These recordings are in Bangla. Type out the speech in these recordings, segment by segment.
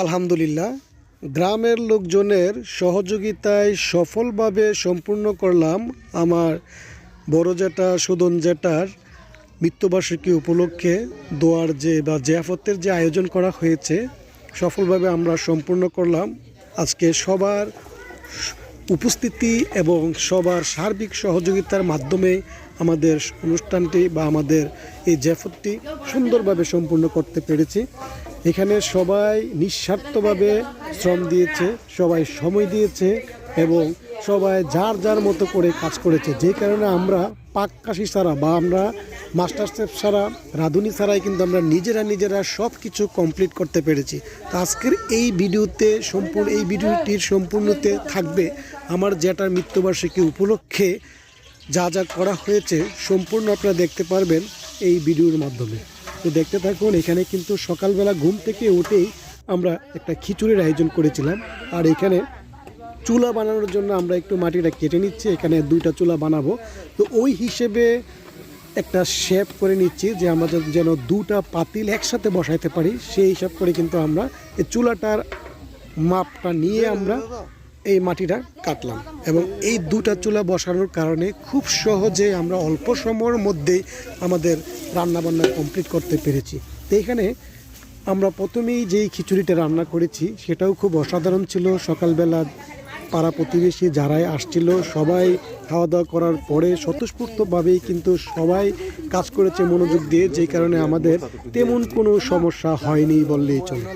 আলহামদুলিল্লাহ, গ্রামের লোকজনের সহযোগিতায় সফলভাবে সম্পূর্ণ করলাম আমার বড় জেঠা সুদন জেঠার মৃত্যুবার্ষিকী উপলক্ষে দোয়ার যে বা জিয়াফতের যে আয়োজন করা হয়েছে, সফলভাবে আমরা সম্পূর্ণ করলাম। আজকে সবার উপস্থিতি এবং সবার সার্বিক সহযোগিতার মাধ্যমে আমাদের অনুষ্ঠানটি বা আমাদের এই জ্যাফতটি সুন্দরভাবে সম্পূর্ণ করতে পেরেছি। এখানে সবাই নিঃস্বার্থভাবে শ্রম দিয়েছে, সবাই সময় দিয়েছে এবং সবাই যার যার মতো করে কাজ করেছে। যে কারণে আমরা পাক্কাশি ছাড়া বা আমরা মাস্টার শেফ ছাড়া, রাঁধুনি ছাড়াই কিন্তু আমরা নিজেরা নিজেরা সব কিছু কমপ্লিট করতে পেরেছি। তো আজকের এই ভিডিওতে সম্পূর্ণ, এই ভিডিওটির সম্পূর্ণতে থাকবে আমার যেটার মৃত্যুবার্ষিকী উপলক্ষে যা যা করা হয়েছে সম্পূর্ণ আপনারা দেখতে পারবেন এই ভিডিওর মাধ্যমে। তো দেখতে থাকুন, এখানে কিন্তু সকালবেলা ঘুম থেকে উঠেই আমরা একটা খিচুড়ির আয়োজন করেছিলাম। আর এখানে চুলা বানানোর জন্য আমরা একটু মাটিটা কেটে নিচ্ছি, এখানে দুইটা চুলা বানাবো। তো ওই হিসেবে একটা শেপ করে নিচ্ছি যে আমাদের যেন দুটা পাতিল একসাথে বসাইতে পারি। সেই হিসাব করে কিন্তু আমরা এই চুলাটার মাপটা নিয়ে আমরা এই মাটিটা কাটলাম এবং এই দুটা চুলা বসানোর কারণে খুব সহজে আমরা অল্প সময়ের মধ্যেই আমাদের রান্নাবান্না কমপ্লিট করতে পেরেছি। তো এখানে আমরা প্রথমেই যেই খিচুড়িটা রান্না করেছি, সেটাও খুব অসাধারণ ছিল। সকালবেলা পাড়া প্রতিবেশী যারাই আসছিল, সবাই খাওয়া দাওয়া করার পরে স্বতঃস্ফূর্তভাবেই কিন্তু সবাই কাজ করেছে মনোযোগ দিয়ে, যেই কারণে আমাদের তেমন কোনো সমস্যা হয়নি বললেই চলে।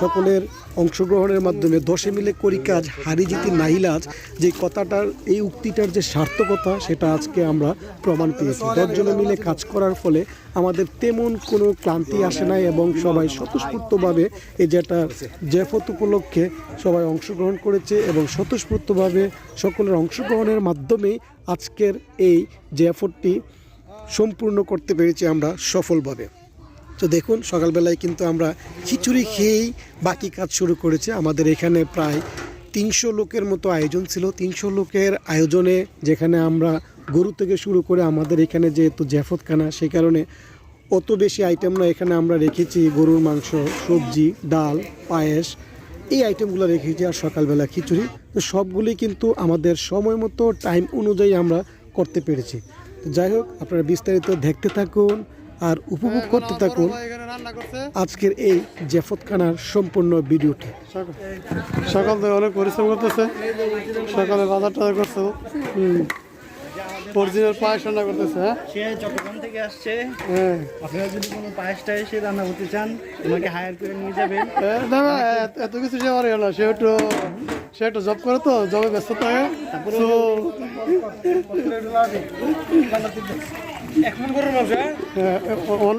সকলের অংশগ্রহণের মাধ্যমে দশে মিলে করি কাজ, হারি জিতি নাহিলাজ যে কথাটার, এই উক্তিটার যে সার্থকতা, সেটা আজকে আমরা প্রমাণ পেয়েছি। দশজনে মিলে কাজ করার ফলে আমাদের তেমন কোনো ক্লান্তি আসে নাই এবং সবাই স্বতঃস্ফূর্তভাবে এই যেটা জেফত উপলক্ষে সবাই অংশগ্রহণ করেছে এবং স্বতঃস্ফূর্তভাবে সকলের অংশগ্রহণের মাধ্যমেই আজকের এই জেফতটি সম্পূর্ণ করতে পেরেছি আমরা সফলভাবে। তো দেখুন, সকালবেলায় কিন্তু আমরা খিচুড়ি খেয়েই বাকি কাজ শুরু করেছি। আমাদের এখানে প্রায় তিনশো লোকের মতো আয়োজন ছিল। তিনশো লোকের আয়োজনে যেখানে আমরা গরু থেকে শুরু করে আমাদের এখানে যেহেতু জ্যাফতখানা সেই কারণে অত বেশি আইটেম না। এখানে আমরা রেখেছি গরুর মাংস, সবজি, ডাল, পায়েস এই আইটেমগুলো রেখেছি আর সকালবেলা খিচুড়ি তো সবগুলি কিন্তু আমাদের সময় মতো টাইম অনুযায়ী আমরা করতে পেরেছি। তো যাই হোক আপনারা বিস্তারিত দেখতে থাকুন আর উপভোগ করতে থাকুন। আজকের এই জেফতখানার সম্পূর্ণ ভিডিওটি। সকাল থেকে অনেক পরিশ্রম করতেছে। সকালে বাজার টাজার করছে অরিজিনাল পায়েস রান্না করতেছে হ্যাঁ? সে চট্টগ্রাম থেকে আসছে হ্যাঁ। আপনারা যদি কোনো পায়েস টায়েসে রান্না করতে চান আমাকে হায়ার করে নিয়ে যাবেন না এত- কিছু সে পারে না সে একটু সে একটু জব করে তো জবে ব্যস্ত থাকে। গরুর মাংস হ্যাঁ?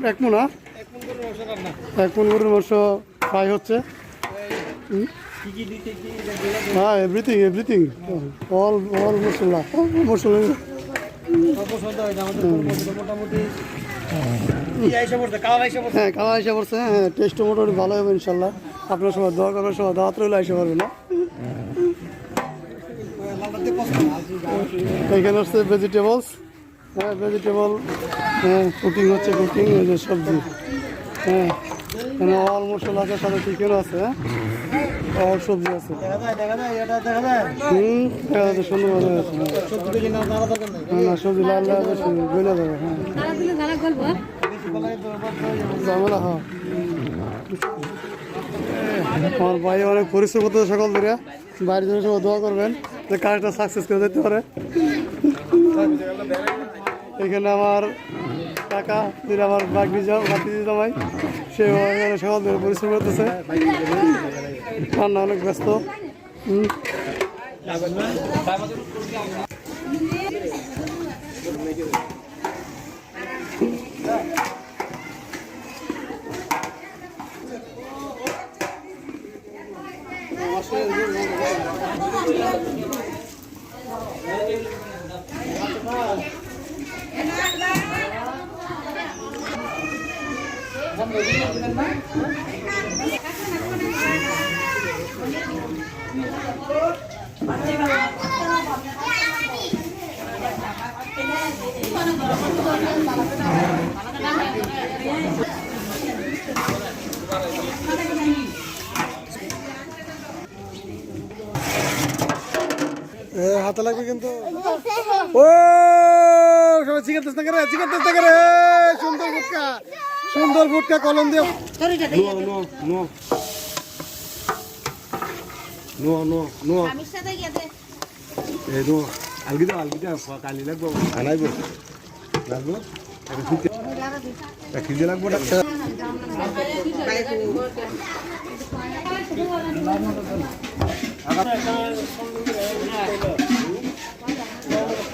এক মুনা। এক মুন গরুর মাংস ফ্রাই হচ্ছে। হ্যাঁ এভরিথিং এভরিথিং অল অল মশলা মশলা। হয়, কালার হ্যাঁ এসে পড়ছে হ্যাঁ টেস্ট মোটামুটি ভালো হবে ইনশাল্লাহ। আপনার সময় দোয়া করবেন সময় দাওয়াত রইলে, এসে পারবে না? এখানে হচ্ছে ভেজিটেবলস হ্যাঁ ভেজিটেবল হ্যাঁ কুকিং হচ্ছে কুকিং সবজি। হ্যাঁ এখানে অল মশলা আছে, সাথে চিকেনও আছে হ্যাঁ। অল সবজি আছে। দেখা যায় দেখা যায় এটা দেখা যায় হুম না, সবজি লাল লাল আছে গলে যাবে হ্যাঁ। ঝামেলা হ্যাঁ। আমার ভাই অনেক পরিশ্রম করতে সকাল ধরে। বাইরের জন্য সবাই দোয়া করবেন যে কাজটা সাকসেস করে দিতে পারে। এখানে আমার কাকা, যিনি আমার বাগনি বাকি জামাই সে এখানে সকাল ধরে পরিশ্রম করতেছে রান্না অনেক ব্যস্ত হাতে লাগবে কিন্তু। ও, সবাই চিকেন তেস্তা করে, চিকেন তেস্তা করে। সুন্দর ফুটকা সুন্দর ফুটকা, কলম দিয়ে। নো নো নো এ নো আলগি দাও আলগি দাও কালি লাগবো আনাইবো লাগবো খিদে লাগবো না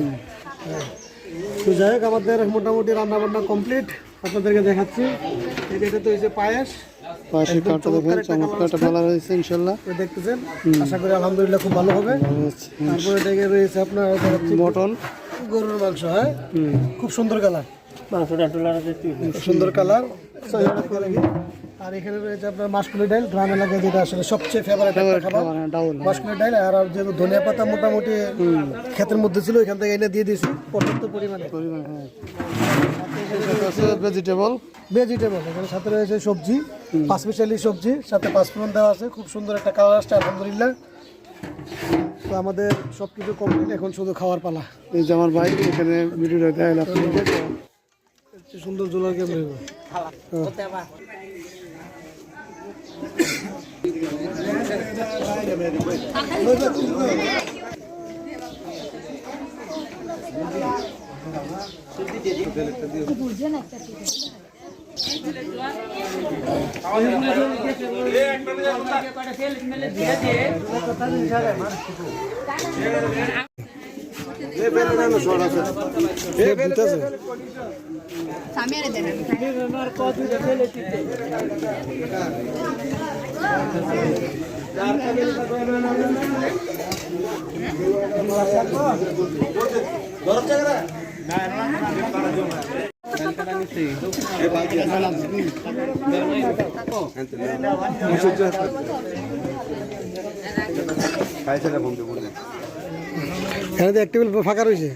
না তো যাই হোক আমাদের মোটামুটি রান্না বান্না কমপ্লিট আপনাদেরকে দেখাচ্ছি। এই যে এটা তো হয়েছে পায়েস। দেখেন চমৎকারটা ভালো ইনশাল্লাহ। দেখতেছেন? আশা করি আলহামদুলিল্লাহ খুব ভালো হবে। তারপরে দেখে রয়েছে আপনার মটন। গরুর মাংস হ্যাঁ? খুব সুন্দর কালার। সুন্দর কালার। আর এখানে রয়েছে আপনার মাসকুলি ডাল গ্রাম এলাকায় যেটা আসলে সবচেয়ে ফেভারিট খাবার। ডাউল মাসকুলি ডাল আর যেহেতু ধনিয়া পাতা মোটামুটি ক্ষেতের মধ্যে ছিল এখান থেকে এনে দিয়ে দিয়েছি পর্যাপ্ত পরিমাণে। ভেজিটেবল ভেজিটেবল এখানে সাথে রয়েছে সবজি পাঁচ মিশালি সবজি সাথে পাঁচফোড়ন দেওয়া আছে খুব সুন্দর একটা কালার আসছে আলহামদুলিল্লাহ। তো আমাদের সব কিছু কমপ্লিট এখন শুধু খাওয়ার পালা। এই যে আমার ভাই এখানে ভিডিওটা কি সুন্দর জোলার রইব দেন খাইছে না বন্ধু বন্ধু এখানে তো এক টেবিল ফাঁকা রয়েছে।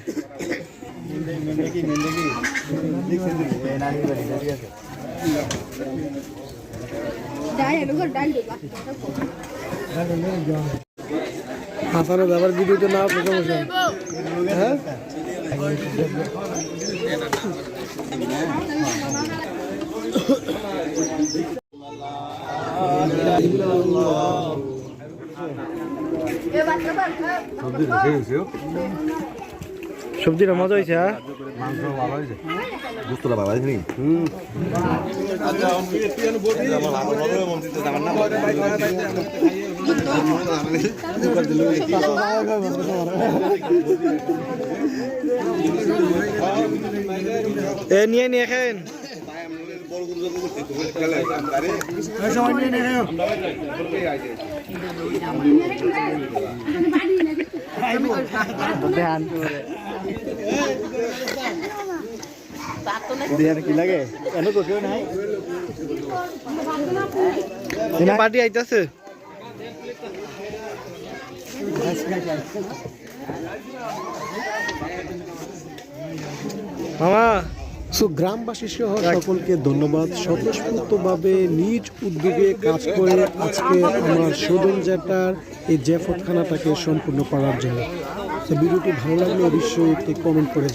হাসানের ব্যাপার ভিডিওতে না আপনি সমস্যা হ্যাঁ সবজি খেয়েছে সবজিটা মজা হয়েছে হ্যাঁ? ভালো হয়েছে। হুম। এ নিয়ে নিয়ে খেন ধ্যান কি লাগে কেন কোথাও নাই পার্টি আইতাছে মামা। সো গ্রামবাসী সহ সকলকে ধন্যবাদ। স্বতঃস্ফূর্তভাবে নিজ উদ্যোগে কাজ করে আজকে আমার সদন জ্যাটার এই জ্যাফতখানাটাকে সম্পূর্ণ করার জন্য। তো ভিডিওটি ভালো লাগলে অবশ্যই একটি কমেন্ট করে